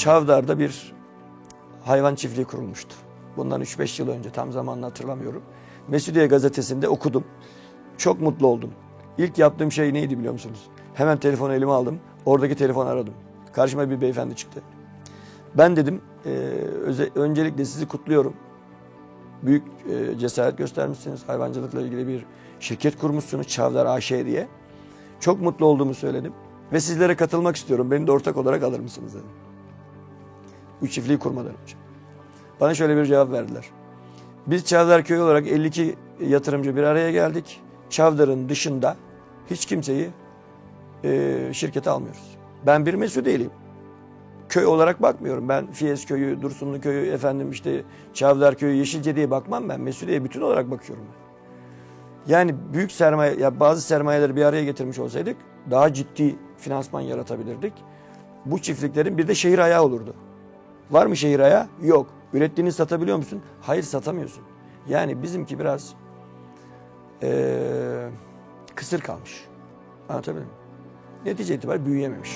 Çavdar'da bir hayvan çiftliği kurulmuştu. Bundan 3-5 yıl önce tam zamanını hatırlamıyorum. Mesudiye gazetesinde okudum. Çok mutlu oldum. İlk yaptığım şey neydi biliyor musunuz? Hemen telefonu elime aldım. Oradaki telefonu aradım. Karşıma bir beyefendi çıktı. Ben dedim e, öncelikle sizi kutluyorum. Büyük e, cesaret göstermişsiniz. Hayvancılıkla ilgili bir şirket kurmuşsunuz Çavdar AŞ diye. Çok mutlu olduğumu söyledim. Ve sizlere katılmak istiyorum. Beni de ortak olarak alır mısınız dedim. Bu çiftliği kurmadan önce. Bana şöyle bir cevap verdiler. Biz Çavdar Köyü olarak 52 yatırımcı bir araya geldik. Çavdar'ın dışında hiç kimseyi e, şirkete almıyoruz. Ben bir Mesudiye'liyim. Köy olarak bakmıyorum. Ben Fiyes Köyü, Dursunlu Köyü, efendim işte Çavdar Köyü, Yeşilce diye bakmam ben. Mesudiye'ye bütün olarak bakıyorum ben. Yani büyük sermaye, ya bazı sermayeleri bir araya getirmiş olsaydık daha ciddi finansman yaratabilirdik. Bu çiftliklerin bir de şehir ayağı olurdu. Var mı şehir ayağı? Yok. Ürettiğini satabiliyor musun? Hayır satamıyorsun. Yani bizimki biraz eee, kısır kalmış. Anlatabildim mi? Netice itibariyle büyüyememiş.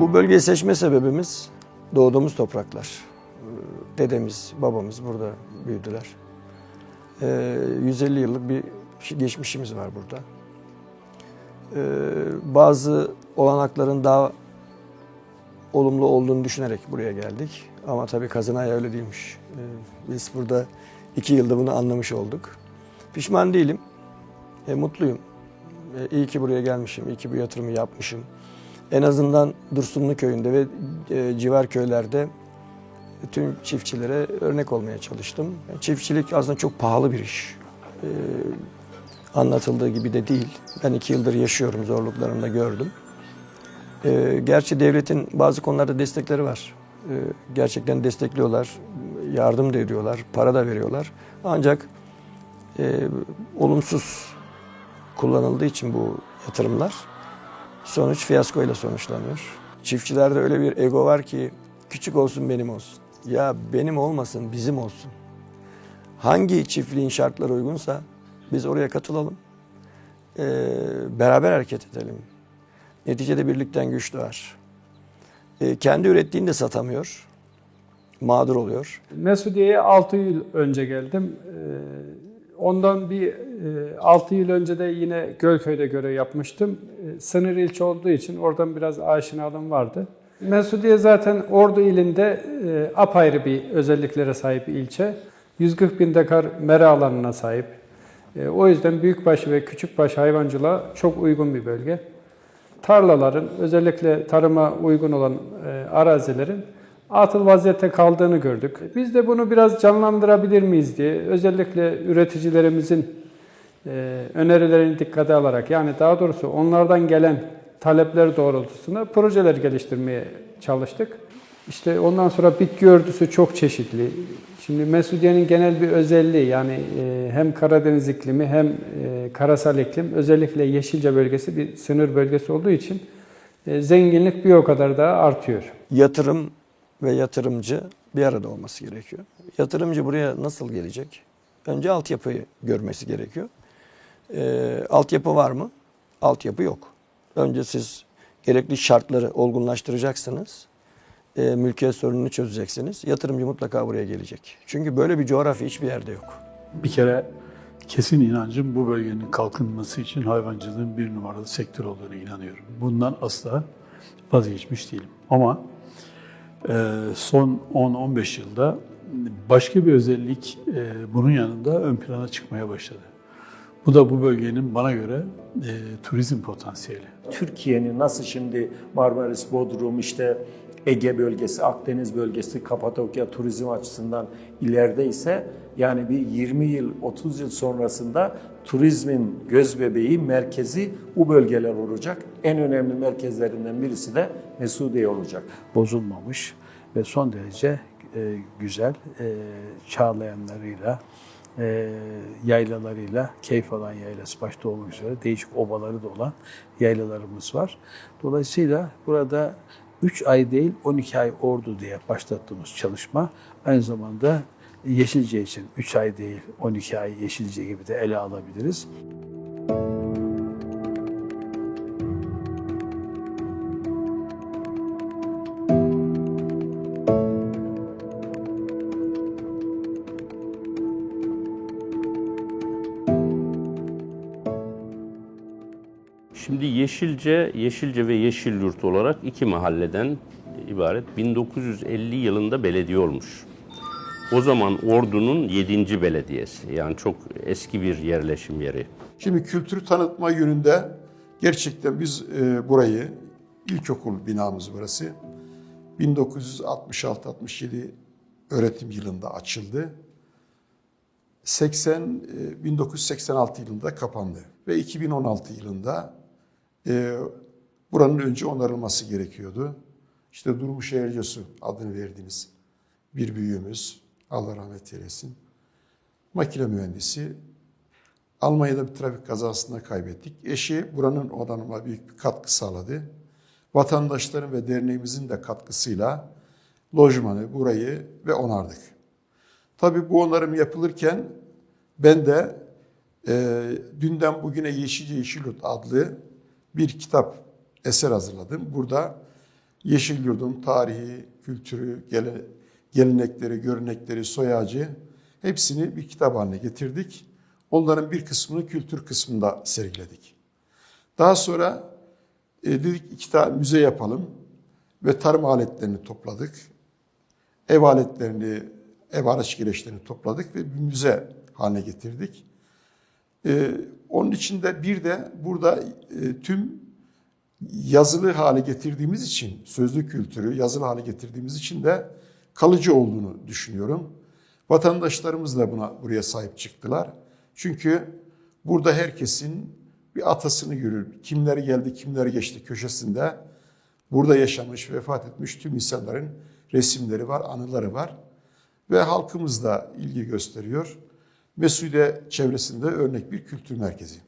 Bu bölgeyi seçme sebebimiz doğduğumuz topraklar. Ee, Dedemiz, babamız burada büyüdüler. Ee, 150 yıllık bir geçmişimiz var burada. Ee, Bazı olanakların daha olumlu olduğunu düşünerek buraya geldik. Ama tabii kazınaya öyle değilmiş. Ee, Biz burada iki yılda bunu anlamış olduk. Pişman değilim. E, mutluyum. E, iyi ki buraya gelmişim, iyi ki bu yatırımı yapmışım. En azından Dursunlu köyünde ve e, civar köylerde tüm çiftçilere örnek olmaya çalıştım. Çiftçilik aslında çok pahalı bir iş. E, anlatıldığı gibi de değil. Ben iki yıldır yaşıyorum, zorluklarını da gördüm. E, gerçi devletin bazı konularda destekleri var. Gerçekten destekliyorlar, yardım da ediyorlar, para da veriyorlar. Ancak olumsuz kullanıldığı için bu yatırımlar sonuç fiyaskoyla sonuçlanıyor. Çiftçilerde öyle bir ego var ki küçük olsun benim olsun. Ya benim olmasın bizim olsun. Hangi çiftliğin şartları uygunsa biz oraya katılalım. Ee, beraber hareket edelim. Neticede birlikten güç doğar. Ee, kendi ürettiğini de satamıyor. Mağdur oluyor. Mesudiye'ye 6 yıl önce geldim. Ee, Ondan bir 6 yıl önce de yine Gölköy'de görev yapmıştım. Ee, Sınır ilçe olduğu için oradan biraz aşinalığım vardı. Mesudiye zaten Ordu ilinde e, apayrı bir özelliklere sahip ilçe. 140 bin dekar mera alanına sahip. E, O yüzden büyükbaş ve küçükbaş hayvancılığa çok uygun bir bölge. Tarlaların özellikle tarıma uygun olan e, arazilerin atıl vaziyette kaldığını gördük. Biz de bunu biraz canlandırabilir miyiz diye özellikle üreticilerimizin e, önerilerini dikkate alarak yani daha doğrusu onlardan gelen talepler doğrultusunda projeler geliştirmeye çalıştık. İşte ondan sonra bitki örtüsü çok çeşitli. Şimdi Mesudiye'nin genel bir özelliği yani e, hem Karadeniz iklimi hem e, karasal iklim özellikle Yeşilce bölgesi bir sınır bölgesi olduğu için zenginlik bir o kadar daha artıyor. Yatırım ve yatırımcı bir arada olması gerekiyor. Yatırımcı buraya nasıl gelecek? Önce altyapıyı görmesi gerekiyor. Ee, altyapı var mı? Altyapı yok. Önce siz gerekli şartları olgunlaştıracaksınız. Ee, mülkiyet sorununu çözeceksiniz. Yatırımcı mutlaka buraya gelecek. Çünkü böyle bir coğrafya hiçbir yerde yok. Bir kere kesin inancım bu bölgenin kalkınması için hayvancılığın bir numaralı sektör olduğunu inanıyorum. Bundan asla vazgeçmiş değilim. Ama e, son 10-15 yılda başka bir özellik e, bunun yanında ön plana çıkmaya başladı. Bu da bu bölgenin bana göre e, turizm potansiyeli. Türkiye'nin nasıl şimdi Marmaris, Bodrum, işte Ege bölgesi, Akdeniz bölgesi, Kapadokya turizm açısından ilerideyse yani bir 20 yıl, 30 yıl sonrasında turizmin göz bebeği, merkezi bu bölgeler olacak. En önemli merkezlerinden birisi de Mesudiye olacak. bozulmamış ve son derece e, güzel e, çağlayanlarıyla, e, yaylalarıyla, keyif alan yaylası başta olmak üzere değişik obaları da olan yaylalarımız var. Dolayısıyla burada 3 ay değil 12 ay ordu diye başlattığımız çalışma aynı zamanda Yeşilce için 3 ay değil 12 ay Yeşilce gibi de ele alabiliriz. Şimdi Yeşilce, Yeşilce ve Yeşilyurt olarak iki mahalleden ibaret 1950 yılında belediye olmuş. O zaman Ordu'nun 7. belediyesi. Yani çok eski bir yerleşim yeri. Şimdi kültürü tanıtma yönünde gerçekten biz e, burayı, ilkokul binamız burası, 1966-67 öğretim yılında açıldı. 80, e, 1986 yılında kapandı ve 2016 yılında e, buranın önce onarılması gerekiyordu. İşte Durmuş Ercesu adını verdiğimiz bir büyüğümüz, Allah rahmet eylesin, makine mühendisi, Almanya'da bir trafik kazasında kaybettik. Eşi buranın onarıma büyük bir katkı sağladı. Vatandaşların ve derneğimizin de katkısıyla lojmanı, burayı ve onardık. Tabii bu onarım yapılırken ben de e, dünden bugüne Yeşilce Yeşilyurt adlı bir kitap eser hazırladım. Burada Yeşilyurt'un tarihi, kültürü, gele, gelenekleri, görenekleri, soy ağacı hepsini bir kitap haline getirdik. Onların bir kısmını kültür kısmında sergiledik. Daha sonra e, dedik iki tane müze yapalım ve tarım aletlerini topladık. Ev aletlerini, ev araç gereçlerini topladık ve bir müze haline getirdik. E, onun içinde bir de burada e, tüm yazılı hale getirdiğimiz için, sözlü kültürü yazılı hale getirdiğimiz için de kalıcı olduğunu düşünüyorum. Vatandaşlarımız da buna buraya sahip çıktılar. Çünkü burada herkesin bir atasını görür. Kimleri geldi, kimleri geçti köşesinde. Burada yaşamış, vefat etmiş tüm insanların resimleri var, anıları var. Ve halkımız da ilgi gösteriyor. Mesude çevresinde örnek bir kültür merkezi.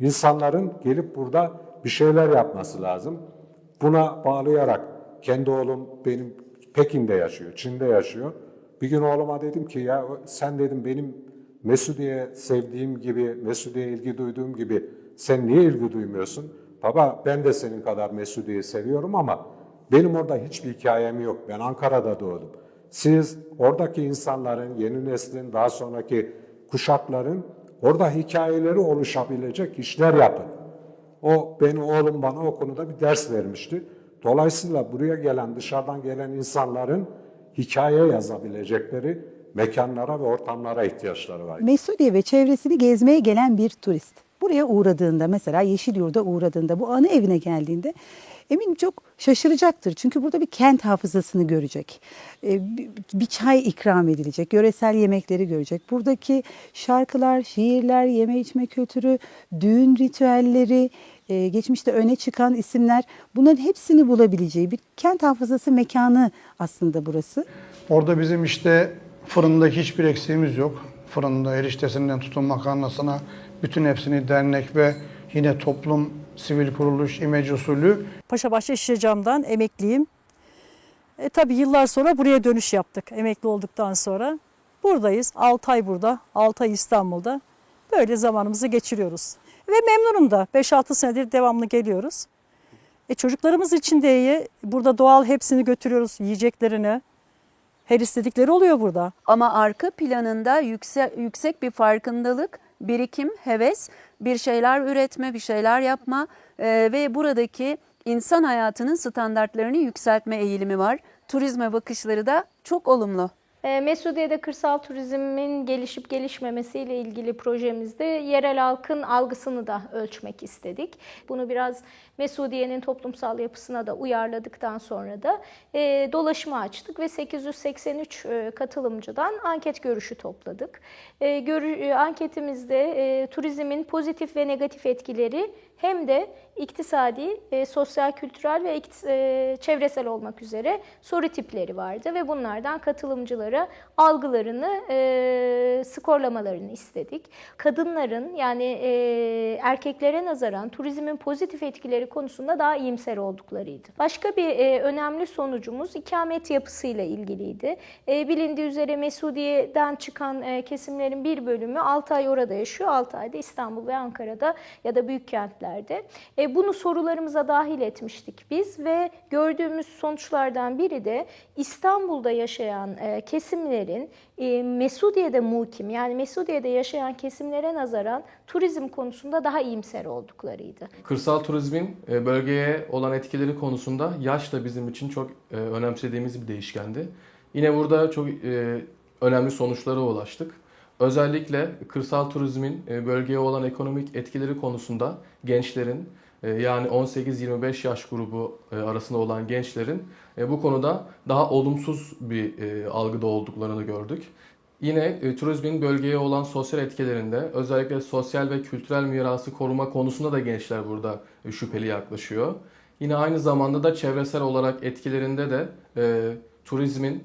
İnsanların gelip burada bir şeyler yapması lazım. Buna bağlayarak kendi oğlum benim Pekin'de yaşıyor, Çin'de yaşıyor. Bir gün oğluma dedim ki ya sen dedim benim Mesudiye sevdiğim gibi, Mesudiye ilgi duyduğum gibi sen niye ilgi duymuyorsun? Baba ben de senin kadar Mesudiye'yi seviyorum ama benim orada hiçbir hikayem yok. Ben Ankara'da doğdum. Siz oradaki insanların, yeni neslin, daha sonraki kuşakların orada hikayeleri oluşabilecek işler yapın. O benim oğlum bana o konuda bir ders vermişti. Dolayısıyla buraya gelen, dışarıdan gelen insanların hikaye yazabilecekleri mekanlara ve ortamlara ihtiyaçları var. Mesudiye ve çevresini gezmeye gelen bir turist. Buraya uğradığında mesela Yeşilyurt'a uğradığında bu anı evine geldiğinde eminim çok şaşıracaktır. Çünkü burada bir kent hafızasını görecek. Ee, bir- çay ikram edilecek, yöresel yemekleri görecek. Buradaki şarkılar, şiirler, yeme içme kültürü, düğün ritüelleri, e, geçmişte öne çıkan isimler bunların hepsini bulabileceği bir kent hafızası mekanı aslında burası. Orada bizim işte fırındaki hiçbir eksiğimiz yok. Fırında eriştesinden tutun makarnasına bütün hepsini dernek ve yine toplum, sivil kuruluş, imece usulü Paşabaşı Şişecam'dan emekliyim. E, tabii yıllar sonra buraya dönüş yaptık emekli olduktan sonra. Buradayız. 6 ay burada, 6 ay İstanbul'da. Böyle zamanımızı geçiriyoruz. Ve memnunum da. 5-6 senedir devamlı geliyoruz. E, çocuklarımız için de iyi. Burada doğal hepsini götürüyoruz yiyeceklerini. Her istedikleri oluyor burada. Ama arka planında yüksek, yüksek bir farkındalık, birikim, heves, bir şeyler üretme, bir şeyler yapma e, ve buradaki insan hayatının standartlarını yükseltme eğilimi var. Turizme bakışları da çok olumlu. E, Mesudiye'de kırsal turizmin gelişip gelişmemesiyle ilgili projemizde yerel halkın algısını da ölçmek istedik. Bunu biraz Mesudiye'nin toplumsal yapısına da uyarladıktan sonra da e, dolaşımı açtık ve 883 e, katılımcıdan anket görüşü topladık. E, görü, e, anketimizde e, turizmin pozitif ve negatif etkileri hem de iktisadi, e, sosyal, kültürel ve e, çevresel olmak üzere soru tipleri vardı ve bunlardan katılımcılara algılarını, e, skorlamalarını istedik. Kadınların yani e, erkeklere nazaran turizmin pozitif etkileri konusunda daha iyimser olduklarıydı. Başka bir e, önemli sonucumuz ikamet yapısıyla ilgiliydi. E, bilindiği üzere Mesudiye'den çıkan e, kesimlerin bir bölümü 6 ay orada yaşıyor, 6 ayda İstanbul ve Ankara'da ya da büyük kentlerde. E, bunu sorularımıza dahil etmiştik biz ve gördüğümüz sonuçlardan biri de İstanbul'da yaşayan e, kesimlerin e, Mesudiye'de mukim yani Mesudiye'de yaşayan kesimlere nazaran turizm konusunda daha iyimser olduklarıydı. Kırsal turizmin e, bölgeye olan etkileri konusunda yaş da bizim için çok e, önemsediğimiz bir değişkendi. Yine burada çok e, önemli sonuçlara ulaştık. Özellikle kırsal turizmin e, bölgeye olan ekonomik etkileri konusunda gençlerin e, yani 18-25 yaş grubu e, arasında olan gençlerin bu konuda daha olumsuz bir algıda olduklarını gördük. Yine turizmin bölgeye olan sosyal etkilerinde özellikle sosyal ve kültürel mirası koruma konusunda da gençler burada şüpheli yaklaşıyor. Yine aynı zamanda da çevresel olarak etkilerinde de turizmin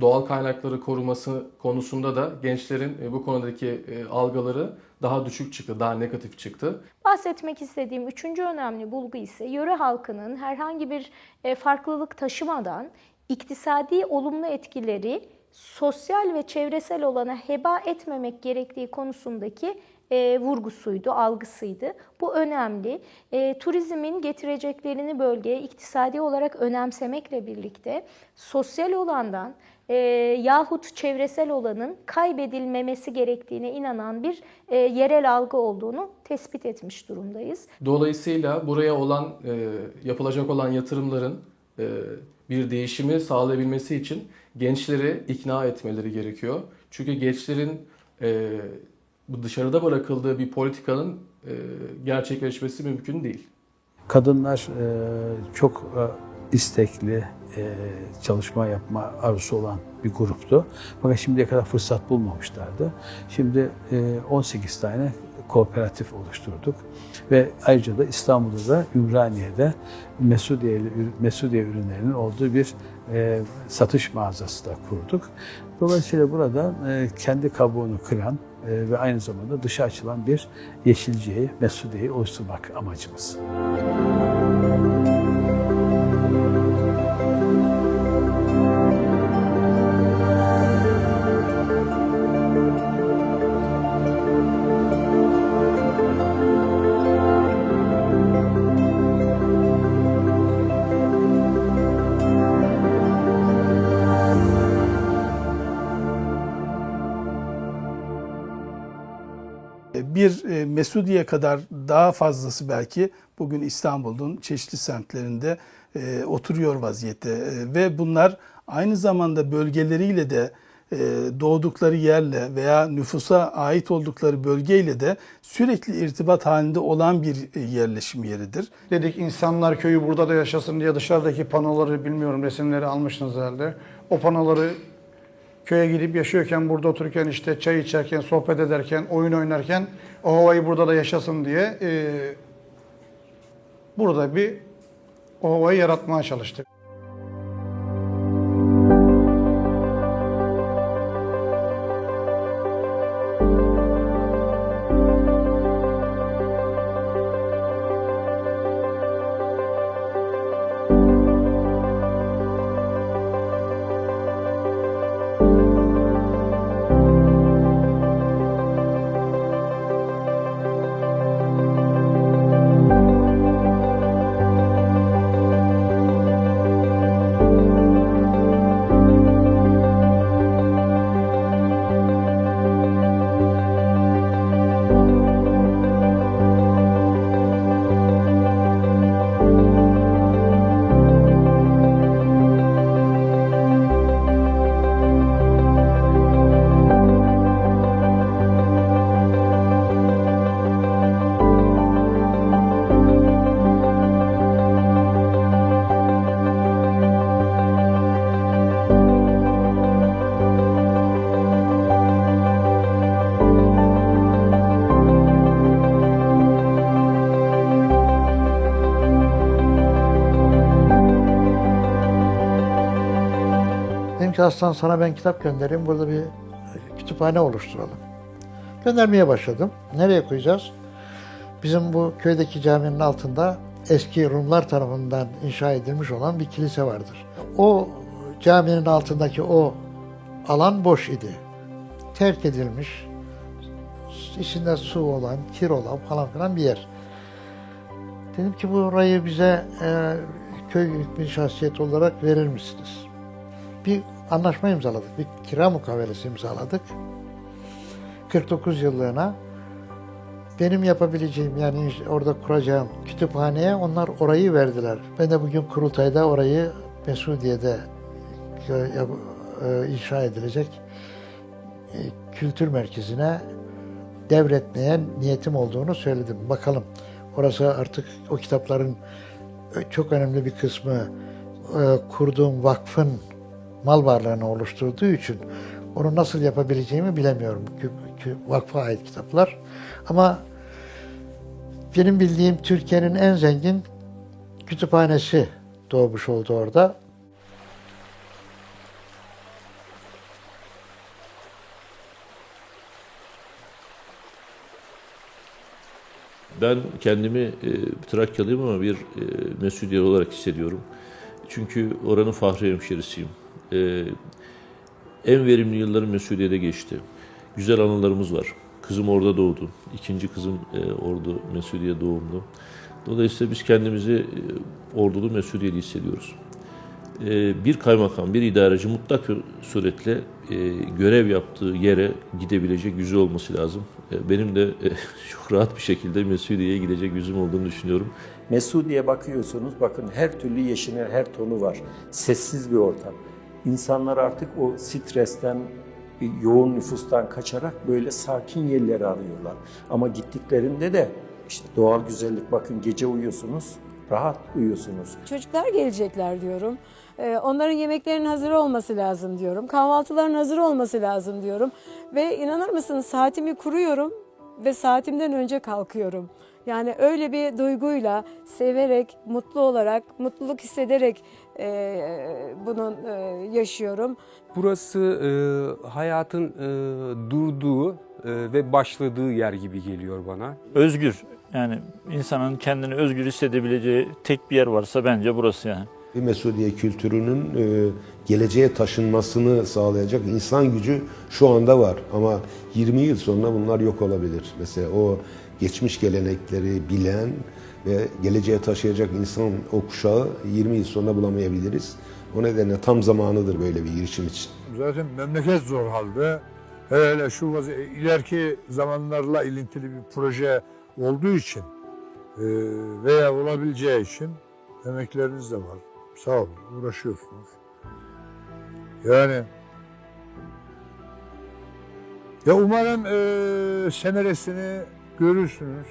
doğal kaynakları koruması konusunda da gençlerin e, bu konudaki e, algıları daha düşük çıktı, daha negatif çıktı. Bahsetmek istediğim üçüncü önemli bulgu ise yöre halkının herhangi bir e, farklılık taşımadan iktisadi olumlu etkileri sosyal ve çevresel olana heba etmemek gerektiği konusundaki e, vurgusuydu, algısıydı. Bu önemli. E, turizmin getireceklerini bölgeye iktisadi olarak önemsemekle birlikte sosyal olandan e, yahut çevresel olanın kaybedilmemesi gerektiğine inanan bir e, yerel algı olduğunu tespit etmiş durumdayız. Dolayısıyla buraya olan e, yapılacak olan yatırımların bir değişimi sağlayabilmesi için gençleri ikna etmeleri gerekiyor. Çünkü gençlerin dışarıda bırakıldığı bir politikanın e, gerçekleşmesi mümkün değil. Kadınlar e, çok e, istekli, e, çalışma yapma arzusu olan bir gruptu. Fakat şimdiye kadar fırsat bulmamışlardı. Şimdi e, 18 tane kooperatif oluşturduk ve ayrıca da İstanbul'da da Ümraniye'de Mesudiye, Mesudiye ürünlerinin olduğu bir e, satış mağazası da kurduk. Dolayısıyla burada e, kendi kabuğunu kıran e, ve aynı zamanda dışa açılan bir yeşilciyi, Mesudiye'yi oluşturmak amacımız. Bir e, Mesudiye kadar daha fazlası belki bugün İstanbul'un çeşitli semtlerinde e, oturuyor vaziyette E, ve bunlar aynı zamanda bölgeleriyle de doğdukları yerle veya nüfusa ait oldukları bölgeyle de sürekli irtibat halinde olan bir yerleşim yeridir. Dedik insanlar köyü burada da yaşasın diye dışarıdaki panoları bilmiyorum resimleri almışsınız herhalde. O panoları köye gidip yaşıyorken, burada otururken, işte çay içerken, sohbet ederken, oyun oynarken o havayı burada da yaşasın diye e, burada bir o havayı yaratmaya çalıştık. Ki Aslan sana ben kitap göndereyim. Burada bir kütüphane oluşturalım. Göndermeye başladım. Nereye koyacağız? Bizim bu köydeki caminin altında eski Rumlar tarafından inşa edilmiş olan bir kilise vardır. O caminin altındaki o alan boş idi. Terk edilmiş, içinde su olan, kir olan falan filan bir yer. Dedim ki burayı bize e, köy hükmü şahsiyet olarak verir misiniz? Bir anlaşma imzaladık, bir kira mukavelesi imzaladık. 49 yıllığına benim yapabileceğim yani orada kuracağım kütüphaneye onlar orayı verdiler. Ben de bugün kurultayda orayı Mesudiye'de e, e, inşa edilecek e, kültür merkezine devretmeye niyetim olduğunu söyledim. Bakalım orası artık o kitapların çok önemli bir kısmı e, kurduğum vakfın mal varlığını oluşturduğu için onu nasıl yapabileceğimi bilemiyorum. Vakfa ait kitaplar. Ama benim bildiğim Türkiye'nin en zengin kütüphanesi doğmuş oldu orada. Ben kendimi e, Trakyalıyım ama bir e, Mesudiye olarak hissediyorum. Çünkü oranın fahri hemşerisiyim. E, en verimli yıllarım Mesudiye'de geçti. Güzel anılarımız var. Kızım orada doğdu. İkinci kızım e, orada Mesudiye doğumlu. Dolayısıyla biz kendimizi e, ordulu Mesudiye'li hissediyoruz. E, bir kaymakam, bir idareci mutlak suretle e, görev yaptığı yere gidebilecek yüzü olması lazım. E, benim de e, çok rahat bir şekilde Mesudiye'ye gidecek yüzüm olduğunu düşünüyorum. Mesudiye bakıyorsunuz bakın her türlü yeşilin her tonu var. Sessiz bir ortam. İnsanlar artık o stresten, yoğun nüfustan kaçarak böyle sakin yerleri arıyorlar. Ama gittiklerinde de işte doğal güzellik bakın gece uyuyorsunuz, rahat uyuyorsunuz. Çocuklar gelecekler diyorum. Ee, Onların yemeklerinin hazır olması lazım diyorum. Kahvaltıların hazır olması lazım diyorum. Ve inanır mısınız saatimi kuruyorum ve saatimden önce kalkıyorum. Yani öyle bir duyguyla, severek, mutlu olarak, mutluluk hissederek e, bunun e, yaşıyorum. Burası e, hayatın e, durduğu e, ve başladığı yer gibi geliyor bana. Özgür yani insanın kendini özgür hissedebileceği tek bir yer varsa bence burası yani. Bir Mesudiye kültürünün e, geleceğe taşınmasını sağlayacak insan gücü şu anda var. Ama 20 yıl sonra bunlar yok olabilir. Mesela o geçmiş gelenekleri bilen ve geleceğe taşıyacak insan o kuşağı 20 yıl sonra bulamayabiliriz. O nedenle tam zamanıdır böyle bir girişim için. Zaten memleket zor halde. Hele şu vazi- ileriki zamanlarla ilintili bir proje olduğu için e, veya olabileceği için emekleriniz de var. Sağ olun, uğraşıyorsunuz. Yani ya umarım e, semeresini görürsünüz.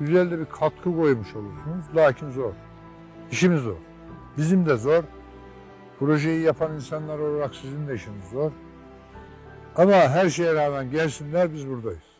Güzel de bir katkı koymuş olursunuz. Lakin zor. İşimiz zor. Bizim de zor. Projeyi yapan insanlar olarak sizin de işiniz zor. Ama her şeye rağmen gelsinler biz buradayız.